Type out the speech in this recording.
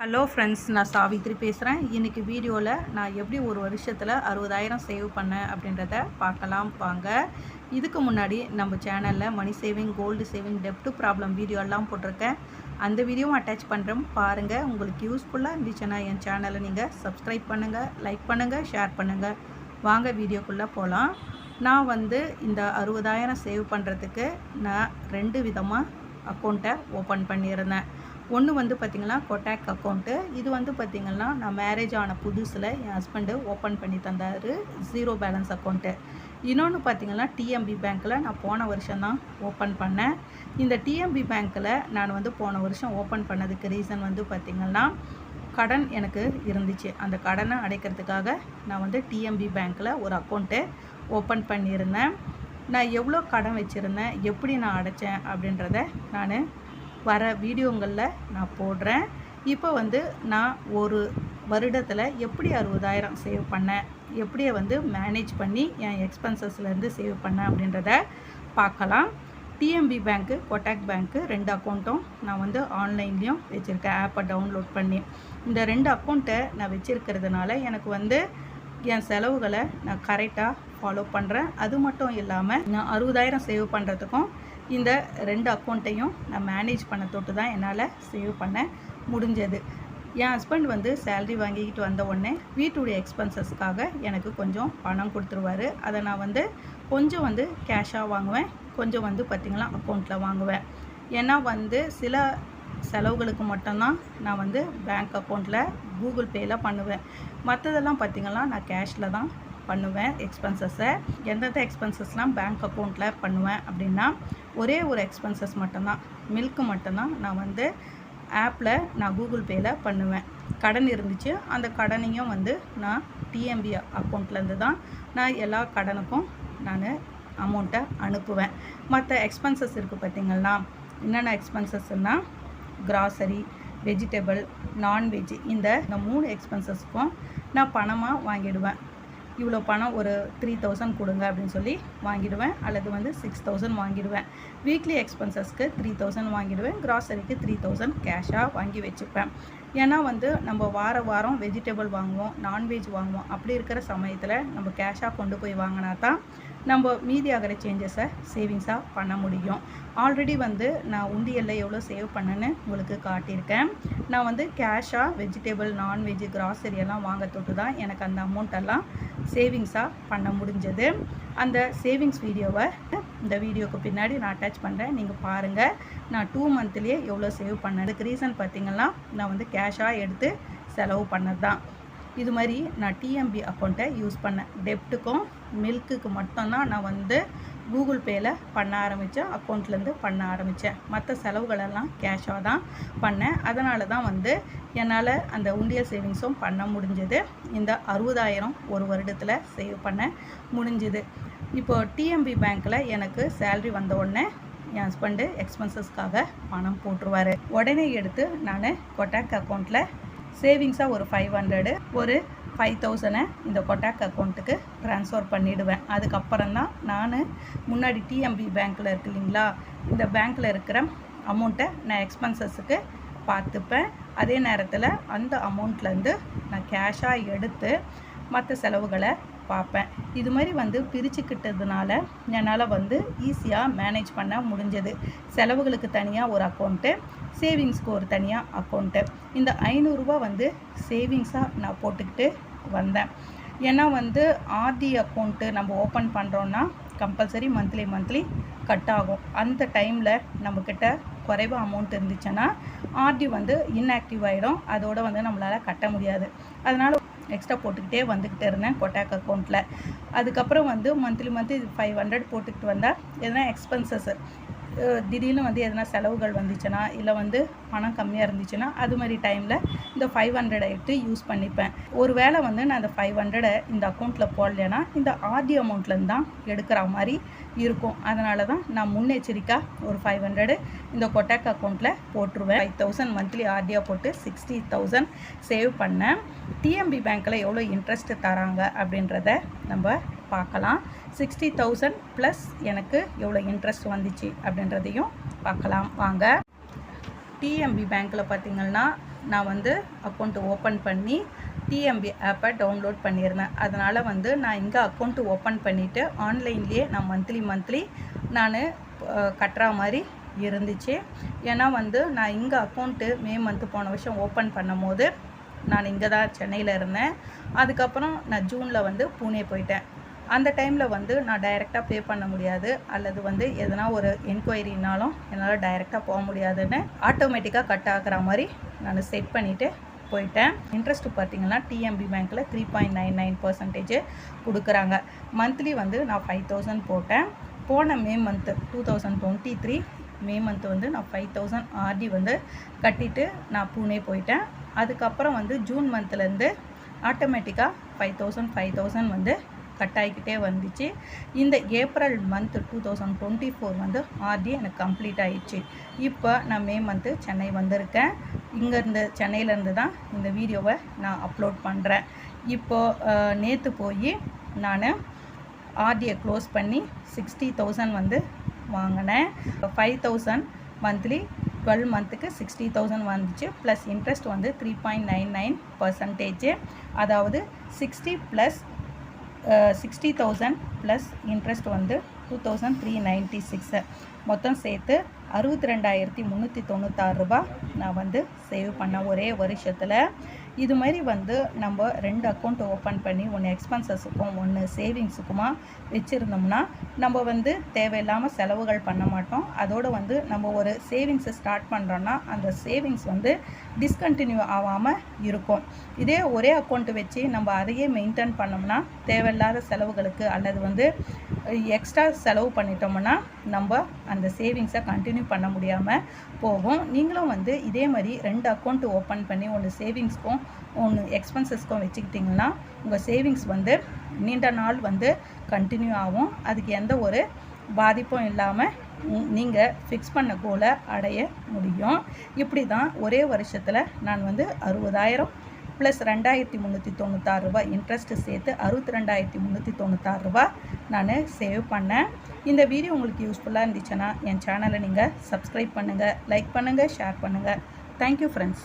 Hello friends நான் சாவித்ரி பேசுகிறேன் இன்றைக்கி வீடியோவில் நான் எப்படி ஒரு வருஷத்தில் அறுபதாயிரம் சேவ் பண்ணேன் அப்படின்றத பார்க்கலாம் வாங்க. இதுக்கு முன்னாடி நம்ம சேனலில் மணி சேவிங் கோல்டு சேவிங் டெப்ட் ப்ராப்ளம் வீடியோலாம் போட்டிருக்கேன். அந்த வீடியோவும் அட்டாச் பண்ணுறேன் பாருங்கள் உங்களுக்கு யூஸ்ஃபுல்லாக இருந்துச்சுன்னா என் சேனலை நீங்கள் சப்ஸ்கிரைப் பண்ணுங்கள் லைக் பண்ணுங்கள் ஷேர் பண்ணுங்கள் வாங்க வீடியோக்குள்ளே போகலாம் நான் வந்து இந்த அறுபதாயிரம் சேவ் பண்ணுறதுக்கு நான் ரெண்டு விதமாக அக்கௌண்ட்டை ஓப்பன் பண்ணியிருந்தேன். ஒன்று வந்து பார்த்திங்கன்னா கொட்டாக் அக்கௌண்ட்டு இது வந்து பார்த்திங்கன்னா நான் மேரேஜ் ஆன புதுசில் என் ஹஸ்பண்டு ஓப்பன் பண்ணி தந்தார் ஜீரோ பேலன்ஸ் அக்கௌண்ட்டு இன்னொன்று பார்த்திங்கன்னா டிஎம்பி பேங்க்கில் நான் போன வருஷம்தான் ஓப்பன் பண்ணேன். இந்த டிஎம்பி பேங்க்கில் நான் வந்து போன வருஷம் ஓப்பன் பண்ணதுக்கு ரீசன் வந்து பார்த்திங்கன்னா கடன் எனக்கு இருந்துச்சு. அந்த கடனை அடைக்கிறதுக்காக நான் வந்து டிஎம்பி பேங்க்கில் ஒரு அக்கௌண்ட்டு ஓப்பன் பண்ணியிருந்தேன். நான் எவ்வளோ கடன் வச்சுருந்தேன் எப்படி நான் அடைச்சேன் அப்படின்றத நான் வர வீடியோங்களில் நான் போடுறேன். இப்போ வந்து நான் ஒரு வருடத்தில் எப்படி அறுபதாயிரம் சேவ் பண்ணேன்? எப்படி வந்து மேனேஜ் பண்ணி என் எக்ஸ்பென்சஸ்லேருந்து சேவ் பண்ணேன் அப்படின்றத பார்க்கலாம். டிஎம்பி பேங்க்கு கொட்டாக் பேங்க்கு ரெண்டு அக்கௌண்ட்டும் நான் வந்து ஆன்லைன்லேயும் வச்சுருக்கேன். ஆப்பை டவுன்லோட் பண்ணி. இந்த ரெண்டு அக்கௌண்ட்டை நான் வச்சுருக்கிறதுனால எனக்கு வந்து என் செலவுகளை நான் கரெக்டாக ஃபாலோ பண்ணுறேன் அது மட்டும் இல்லாமல் நான் அறுபதாயிரம் சேவ் பண்ணுறதுக்கும் இந்த ரெண்டு அக்கௌண்ட்டையும் நான் மேனேஜ் பண்ண தொட்டு தான் என்னால் சேவ் பண்ண முடிஞ்சது. என் ஹஸ்பண்ட் வந்து சேல்ரி வாங்கிக்கிட்டு வந்த உடனே வீட்டுடைய எக்ஸ்பென்சஸ்க்காக எனக்கு கொஞ்சம் பணம் கொடுத்துருவாரு. அதை நான் வந்து கொஞ்சம் வந்து கேஷாக வாங்குவேன். கொஞ்சம் வந்து பார்த்திங்களா அக்கௌண்ட்டில் வாங்குவேன். ஏன்னா வந்து சில செலவுகளுக்கு மட்டும்தான் நான் வந்து பேங்க் அக்கௌண்ட்டில் கூகுள் பேயில் பண்ணுவேன். மற்றதெல்லாம் பார்த்திங்கன்னா நான் கேஷில் தான் பண்ணுவேன் எக்ஸ்பென்சஸை எந்தெந்த எக்ஸ்பென்சஸ்லாம் பேங்க் அக்கௌண்ட்டில் பண்ணுவேன் அப்படின்னா ஒரே ஒரு எக்ஸ்பென்சஸ் மட்டும்தான். மில்க்கு மட்டும்தான் நான் வந்து ஆப்பில் நான் கூகுள் பேயில் பண்ணுவேன். கடன் இருந்துச்சு அந்த கடனையும் வந்து நான் டிஎம்பி அக்கௌண்ட்லேருந்து தான் நான் எல்லா கடனுக்கும் நான் அமௌண்ட்டை அனுப்புவேன். மற்ற எக்ஸ்பென்சஸ் இருக்குது பார்த்திங்கன்னா என்னென்ன எக்ஸ்பென்சஸ்னால் கிராசரி வெஜிடபிள் நான்வெஜ் இந்த இந்த மூணு எக்ஸ்பென்சஸ்க்கும் நான் பணமாக வாங்கிடுவேன். இவ்வளோ பணம் ஒரு த்ரீ தௌசண்ட் கொடுங்க அப்படின்னு சொல்லி வாங்கிடுவேன் அல்லது வந்து சிக்ஸ் தௌசண்ட் வாங்கிடுவேன். வீக்லி எக்ஸ்பென்சஸ்க்கு த்ரீ தௌசண்ட் வாங்கிடுவேன் கிராசரிக்கு த்ரீ தௌசண்ட் கேஷாக வாங்கி வச்சுப்பேன். ஏன்னா வந்து நம்ம வார வாரம் வெஜிடபிள் வாங்குவோம் நான்வெஜ் வாங்குவோம். அப்படி இருக்கிற சமயத்தில் நம்ம கேஷாக கொண்டு போய் வாங்கினா தான் நம்ம மீதி ஆகிற சேஞ்சஸை சேவிங்ஸாக பண்ண முடியும். ஆல்ரெடி வந்து நான் உண்டியலில் எவ்வளோ சேவ் பண்ணேன்னு உங்களுக்கு காட்டியிருக்கேன். நான் வந்து கேஷாக வெஜிடேபிள் நான்வெஜ் கிராசரி எல்லாம் வாங்க தொட்டு தான் எனக்கு அந்த அமௌண்ட்டெல்லாம் சேவிங்ஸாக பண்ண முடிஞ்சது. அந்த சேவிங்ஸ் வீடியோவை இந்த வீடியோக்கு பின்னாடி நான் அட்டாச் பண்ணுறேன் நீங்கள் பாருங்கள் நான் டூ மந்த்லேயே எவ்வளோ சேவ் பண்ணேன். அதுக்கு ரீசன் பார்த்திங்கன்னா நான் வந்து கேஷாக எடுத்து செலவு பண்ணது தான் இது மாதிரி நான் டிஎம்பி அக்கௌண்ட்டை யூஸ் பண்ணேன். டெப்ட்டுக்கும் மில்க்குக்கு மட்டும்தான் நான் வந்து கூகுள் பேயில் பண்ண ஆரம்பித்தேன் அக்கௌண்ட்லேருந்து பண்ண ஆரம்பித்தேன் மற்ற செலவுகளெல்லாம் கேஷாக தான் பண்ணேன். அதனால தான் வந்து என்னால் அந்த உண்டியல் சேவிங்ஸும் பண்ண முடிஞ்சது. இந்த அறுபதாயிரம் ஒரு வருடத்தில் சேவ் பண்ண முடிஞ்சுது. இப்போது டிஎம்பி பேங்க்கில் எனக்கு சேல்ரி வந்த உடனே என் ஹஸ்பண்டு எக்ஸ்பென்சஸ்க்காக பணம் போட்டுருவார். உடனே எடுத்து நான் கொட்டாக் அக்கௌண்ட்டில் சேவிங்ஸாக ஒரு ஃபைவ் ஹண்ட்ரடு ஒரு ஃபைவ் தௌசண்டை இந்த கொட்டாக் அக்கௌண்ட்டுக்கு ட்ரான்ஸ்ஃபர் பண்ணிவிடுவேன் அதுக்கப்புறம் தான் நான் முன்னாடி டிஎம்பி பேங்க்கில் இருக்கு இல்லைங்களா? இந்த பேங்க்கில் இருக்கிற அமௌண்ட்டை நான் எக்ஸ்பென்சஸுக்கு பார்த்துப்பேன். அதே நேரத்தில் அந்த அமௌண்ட்லேருந்து நான் கேஷாக எடுத்து மற்ற செலவுகளை பார்ப்பேன். இது மாதிரி வந்து பிரிச்சுக்கிட்டதுனால என்னால் வந்து ஈஸியாக மேனேஜ் பண்ண முடிஞ்சது. செலவுகளுக்கு தனியாக ஒரு அக்கௌண்ட்டு சேவிங்ஸ்க்கு ஒரு தனியாக அக்கௌண்ட்டு இந்த ஐநூறுரூவா வந்து சேவிங்ஸாக நான் போட்டுக்கிட்டு வந்தேன். ஏன்னா வந்து ஆர்டி அக்கௌண்ட்டு நம்ம ஓப்பன் பண்ணுறோன்னா கம்பல்சரி மந்த்லி மந்த்லி கட் ஆகும். அந்த டைமில் நம்மக்கிட்ட குறைவாக அமௌண்ட் இருந்துச்சுன்னா ஆர்டி வந்து இன்ஆக்டிவ் ஆகிடும் அதோடு வந்து நம்மளால் கட்ட முடியாது. அதனால் எக்ஸ்ட்ரா போட்டுக்கிட்டே வந்துக்கிட்டே இருந்தேன் கொட்டாக் அக்கௌண்ட்டில் அதுக்கப்புறம் வந்து மந்த்லி மந்த்லி ஃபைவ் ஹண்ட்ரட் போட்டுக்கிட்டு வந்தால் எதனா எக்ஸ்பென்சஸ் திடீர்னு வந்து எதனா செலவுகள் வந்துச்சுன்னா இல்லை வந்து பணம் கம்மியாக இருந்துச்சுன்னா அது மாதிரி டைமில் இந்த ஃபைவ் ஹண்ட்ரடை எடுத்து யூஸ் பண்ணிப்பேன். ஒரு வேளை வந்து நான் அந்த ஃபைவ் ஹண்ட்ரடை இந்த அக்கௌண்ட்டில் போடலைன்னா இந்த ஆர்டி அமௌண்ட்லேருந்து தான் எடுக்கிற மாதிரி இருக்கும். அதனால தான் நான் முன்னெச்சரிக்கையாக ஒரு ஃபைவ் ஹண்ட்ரடு இந்த கொட்டாக் அக்கௌண்ட்டில் போட்டுருவேன். ஃபைவ் தௌசண்ட் மந்த்லி ஆர்டியாக போட்டு சிக்ஸ்டி தௌசண்ட் சேவ் பண்ணேன். டிஎம்பி பேங்க்கில் எவ்வளோ இன்ட்ரெஸ்ட் தராங்க அப்படின்றத நம்ம பார்க்கலாம். சிக்ஸ்டி தௌசண்ட் ப்ளஸ் எனக்கு எவ்வளோ இன்ட்ரெஸ்ட் வந்துச்சு அப்படின்றதையும் பார்க்கலாம். வாங்க. டிஎம்பி பேங்க்கில் பார்த்தீங்கன்னா நான் வந்து அக்கௌண்ட்டு ஓப்பன் பண்ணி டிஎம்பி ஆப்பை டவுன்லோட் பண்ணியிருந்தேன். அதனால் வந்து நான் இங்கே அக்கௌண்ட்டு ஓப்பன் பண்ணிவிட்டு ஆன்லைன்லேயே நான் மந்த்லி மந்த்லி நான் கட்டுற மாதிரி இருந்துச்சு. ஏன்னா வந்து நான் இங்கே அக்கௌண்ட்டு மே மந்த்து போன வருஷம் ஓப்பன் பண்ணும் போது நான் இங்கே தான் சென்னையில் இருந்தேன். அதுக்கப்புறம் நான் ஜூனில் வந்து பூனே போயிட்டேன். அந்த டைமில் வந்து நான் டைரெக்டாக பே பண்ண முடியாது. அல்லது வந்து எதனா ஒரு என்கொயரினாலும் என்னால் டைரெக்டாக போக முடியாதுன்னு ஆட்டோமேட்டிக்காக கட் ஆகிற மாதிரி நான் செட் பண்ணிவிட்டு போயிட்டேன். இன்ட்ரெஸ்ட் பார்த்தீங்கன்னா டிஎம்பி பேங்க்கில் three point nine nine percentage கொடுக்குறாங்க. மந்த்லி வந்து நான் ஃபைவ் தௌசண்ட் போட்டேன். போன May month two thousand twenty three May month வந்து நான் ஃபைவ் தௌசண்ட் ஆர்டி வந்து கட்டிட்டு நான் பூனே போயிட்டேன். அதுக்கப்புறம் வந்து ஜூன் மந்த்லேருந்து ஆட்டோமேட்டிக்காக ஃபைவ் தௌசண்ட் ஃபைவ் தௌசண்ட் வந்து கட் ஆகிக்கிட்டே வந்துச்சு. இந்த April month two thousand twenty four வந்து ஆர்டி எனக்கு கம்ப்ளீட் ஆயிடுச்சு. இப்போ நான் மே மந்த்து சென்னை வந்திருக்கேன். இங்கேருந்து சென்னையிலேருந்து தான் இந்த வீடியோவை நான் அப்லோட் பண்ணுறேன் இப்போது நேற்று போய் நான் ஆர்டியை க்ளோஸ் பண்ணி சிக்ஸ்டி தௌசண்ட் வந்து வாங்கினேன். ஃபைவ் தௌசண்ட் மந்த்லி டுவெல் மந்த்துக்கு சிக்ஸ்டி தௌசண்ட் வந்துச்சு. ப்ளஸ் இன்ட்ரெஸ்ட் வந்து three point nine nine percentage அதாவது sixty plus sixty thousand plus interest வந்து two thousand three ninety six மொத்தம் சேர்த்து அறுபத்தி ரெண்டாயிரத்தி முந்நூற்றி தொண்ணூத்தாறு ரூபா நான் வந்து சேவ் பண்ண ஒரே வருஷத்தில். இது மாதிரி வந்து நம்ம ரெண்டு அக்கௌண்ட் ஓப்பன் பண்ணி ஒன்று எக்ஸ்பென்சஸுக்கும் ஒன்று சேவிங்ஸுக்குமா வச்சுருந்தோம்னா நம்ம வந்து தேவையில்லாமல் செலவுகள் பண்ண மாட்டோம். அதோடு வந்து நம்ம ஒரு சேவிங்ஸை ஸ்டார்ட் பண்ணுறோன்னா அந்த சேவிங்ஸ் வந்து டிஸ்கண்டினியூ ஆகாமல் இருக்கும். இதே ஒரே அக்கௌண்ட்டு வச்சு நம்ம அதையே மெயின்டைன் பண்ணோம்னா தேவையில்லாத செலவுகளுக்கு அல்லது வந்து எக்ஸ்ட்ரா செலவு பண்ணிட்டோம்னா நம்ம அந்த சேவிங்ஸை கண்டினியூ பண்ண முடியாமல் போகும். நீங்களும் வந்து இதே மாதிரி ரெண்டு அக்கௌண்ட் ஓப்பன் பண்ணி ஒன்று சேவிங்ஸ்க்கும் ஒன்று எக்ஸ்பென்சஸ்க்கும் வச்சுக்கிட்டிங்கன்னா உங்கள் சேவிங்ஸ் வந்து நீண்ட நாள் வந்து கண்டினியூ ஆகும். அதுக்கு எந்த ஒரு பாதிப்பும் இல்லாமல் நீங்கள் ஃபிக்ஸ் பண்ண கோலை அடைய முடியும். இப்படி தான் ஒரே வருஷத்தில் நான் வந்து அறுபதாயிரம் ப்ளஸ் ரெண்டாயிரத்தி முந்நூற்றி தொண்ணூத்தாறு ரூபாய் இன்ட்ரெஸ்ட்டு சேர்த்து அறுபத்தி ரெண்டாயிரத்தி முந்நூற்றி தொண்ணூத்தாறு ரூபாய் நான் சேவ் பண்ணேன். இந்த வீடியோ உங்களுக்கு யூஸ்ஃபுல்லாக இருந்துச்சுன்னா என் சேனலை நீங்கள் சப்ஸ்கிரைப் பண்ணுங்கள் லைக் பண்ணுங்கள் ஷேர் பண்ணுங்கள் தேங்க்யூ ஃப்ரெண்ட்ஸ்